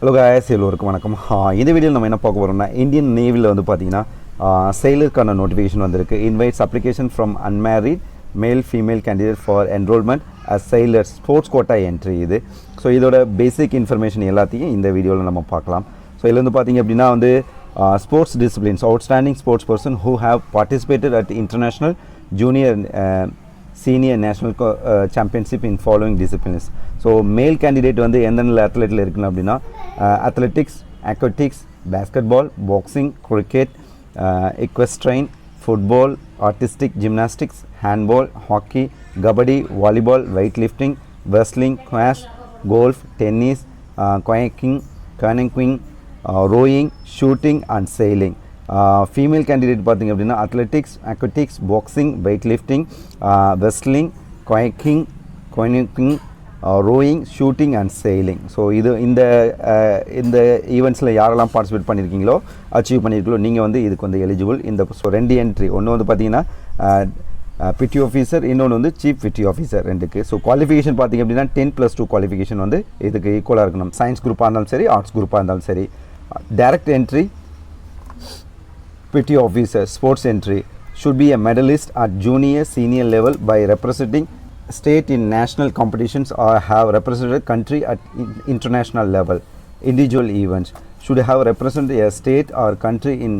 Hello guys எல்லோருக்கும் வணக்கம். இந்த வீடியோவில் நம்ம என்ன பார்க்க போகிறோம்னா இந்தியன் நேவியில் வந்து பார்த்தீங்கன்னா செயலுக்கான நோட்டிஃபிகேஷன் வந்திருக்கு. Invites application from unmarried male female candidate for enrolment as செயலர் ஸ்போர்ட்ஸ் கோட்டா என்ட்ரி இது. ஸோ இதோட பேசிக் இன்ஃபர்மேஷன் எல்லாத்தையும் இந்த வீடியோவில் நம்ம பார்க்கலாம். ஸோ இதில் வந்து பார்த்தீங்க அப்படின்னா வந்து sports disciplines outstanding sports person who have participated at international junior senior national championship in following disciplines so male candidate வந்து எந்தெந்த அத்லெட்டில் இருக்கணும் அப்படின்னா athletics aquatics basketball boxing cricket equestrian football artistic gymnastics handball hockey kabaddi volleyball weight lifting wrestling squash golf tennis kayaking canoeing rowing shooting and sailing female candidate பார்த்திங்க அப்படின்னா athletics aquatics boxing weight lifting wrestling kayaking kayaking rowing shooting and sailing so இது இந்த இந்த ஈவெண்ட்ஸில் யாரெல்லாம் participate பண்ணியிருக்கீங்களோ achieve பண்ணியிருக்கீங்களோ நீங்கள் வந்து இதுக்கு வந்து எலிஜிபிள் இந்த ஸோ ரெண்டு என்ட்ரி ஒன்று வந்து பார்த்தீங்கன்னா பிடி ஆஃபீஸர் இன்னொன்று வந்து சீஃப் பிடி ஆஃபீஸர் ரெண்டுக்கு. ஸோ குவாலிஃபிகேஷன் பார்த்தீங்க அப்படின்னா டென் ப்ளஸ் டூ குவாலிஃபிகேஷன் வந்து இதுக்கு ஈக்குவலாக இருக்கணும். சயின்ஸ் குரூப்பாக இருந்தாலும் சரி ஆர்ட்ஸ் குரூப்பாக இருந்தாலும் சரி. Direct entry PT officer sports entry should be a medalist at junior senior level by representing state in national competitions or have represented country at in- international level individual events should have represented a state or country in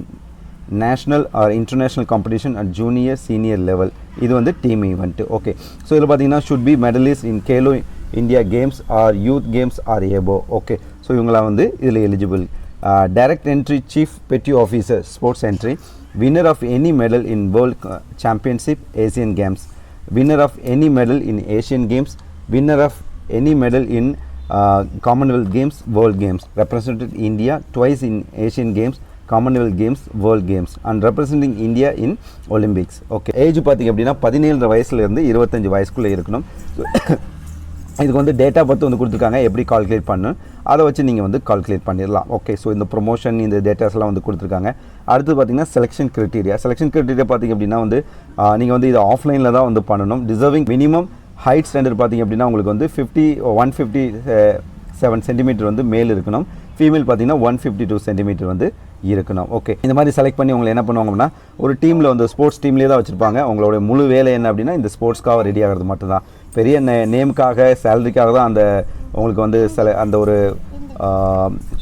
national or international competition at junior senior level இது வந்து team event okay so இதில் பார்த்தீங்கன்னா should be medallist in Khelo India games or youth games or above okay so இவங்களாம் வந்து இதில் eligible direct entry chief petty officer sports entry winner of any medal in world championship Asian games winner of any medal in Asian Games, winner of any medal in uh, Commonwealth Games, World Games, represented India twice in Asian Games, Commonwealth Games, World Games, and representing India in Olympics. Okay. Age பார்த்தீங்க அப்படின்னா பதினேழு வயசுலேருந்து இருபத்தஞ்சு வயசுக்குள்ளே இருக்கணும் இதுக்கு வந்து data பற்றி வந்து கொடுத்துருக்காங்க. எப்படி கால்குலேட் பண்ணு? அதை வச்சு நீங்கள் வந்து கால்குலேட் பண்ணிடலாம். ஓகே ஸோ இந்த ப்ரொமோஷன் இந்த டேட்டாஸ்லாம் வந்து கொடுத்துருக்காங்க. அடுத்து பார்த்தீங்கன்னா செலெக்ஷன் கிரிட்டீரியா செலெக்ஷன் கிரிட்டீரியா பார்த்தீங்க அப்படின்னா வந்து நீங்கள் வந்து இது ஆஃப்லைனில் தான் வந்து பண்ணணும். டிசர்விங் மினிமம் ஹைட் ஸ்டாண்டர்ட் பார்த்தீங்க அப்படின்னா உங்களுக்கு வந்து fifty one fifty seven centimetre வந்து மேல் இருக்கணும். ஃபீமேல் பார்த்தீங்கன்னா ஒன் ஃபிஃப்டி டூ சென்டிமீட்டர் வந்து இருக்கணும். ஓகே இந்த மாதிரி செலக்ட் பண்ணி உங்களை என்ன பண்ணுவாங்க அப்படின்னா ஒரு டீமில் வந்து ஸ்போர்ட்ஸ் டீம்லேயே தான் வச்சுருப்பாங்க. அவங்களோட முழு வேலை என்ன அப்படின்னா இந்த ஸ்போர்ட்ஸ்க்காக ரெடி ஆகிறது மட்டும்தான். பெரிய நே நேமுக்காக சேலரிக்காக தான் அந்த உங்களுக்கு வந்து சில அந்த ஒரு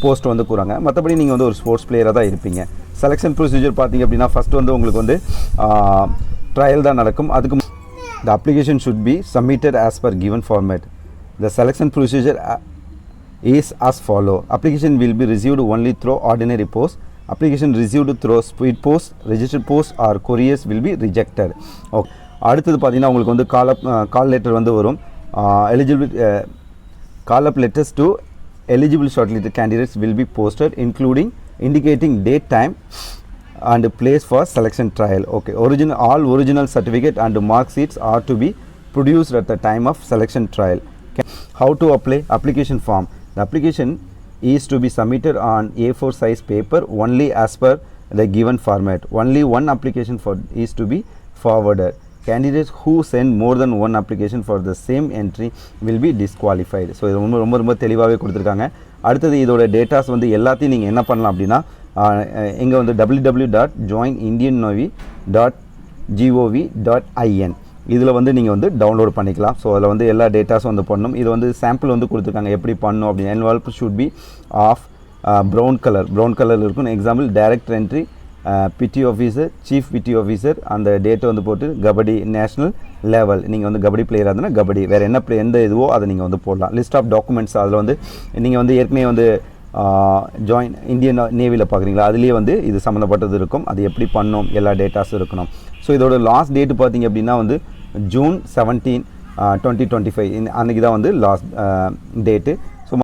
போஸ்ட் வந்து கூறாங்க. மற்றபடி நீங்கள் வந்து ஒரு ஸ்போர்ட்ஸ் பிளேயராக தான் இருப்பீங்க. செலெக்ஷன் ப்ரொசீஜர் பார்த்தீங்க அப்படின்னா ஃபஸ்ட்டு வந்து உங்களுக்கு வந்து ட்ரையல் தான் நடக்கும். அதுக்கு the application should be submitted as per given format the selection procedure is as follow. Application will be received only through ordinary post. Application received through speed post, registered post or couriers will be rejected. Okay அடுத்தது பார்த்தீங்கன்னா உங்களுக்கு வந்து call call letter வந்து வரும் eligible call up letters to eligible shortlisted candidates will be posted including indicating date time and place for selection trial okay original all original certificate and mark sheets are to be produced at the time of selection trial how to apply application form the application is to be submitted on a4 size paper only as per the given format only one application for is to be forwarded candidates who send more than one application for the same entry will be disqualified so இது ரொம்ப ரொம்ப ரொம்ப தெளிவாகவே கொடுத்துருக்காங்க அடுத்தது இதோட datas வந்து எல்லாத்தையும் நீங்கள் என்ன பண்ணலாம் அப்படின்னா இங்கே வந்து W W dot join Indian navy dot gov dot in இதில் வந்து நீங்கள் வந்து டவுன்லோட் பண்ணிக்கலாம். ஸோ அதில் வந்து எல்லா டேட்டாஸும் வந்து பண்ணணும். இது வந்து சாம்பிள் வந்து கொடுத்துருக்காங்க. எப்படி பண்ணணும் அப்படின்னு. Envelope should be of brown colour brown கலரில் இருக்கும் example direct entry PT officer chief PT officer அந்த டேட்டை வந்து போட்டு கபடி நேஷனல் லெவல் நீங்கள் வந்து கபடி பிளேயராக இருந்தால் கபடி. வேறு என்ன பிளே எந்த இதுவோ அதை நீங்கள் வந்து போடலாம். லிஸ்ட் ஆஃப் டாக்குமெண்ட்ஸ் அதில் வந்து நீங்கள் வந்து ஏற்கனவே வந்து uh, ஜாயின் இந்தியன் நேவியில் பார்க்குறீங்களா அதுலேயே வந்து இது சம்மந்தப்பட்டது இருக்கும். அது எப்படி பண்ணும் எல்லா டேட்டாஸும் இருக்கணும். ஸோ இதோட லாஸ்ட் டேட்டு பார்த்தீங்க அப்படின்னா வந்து June seventeen twenty twenty five அன்றைக்கி தான் வந்து லாஸ்ட் டேட்டு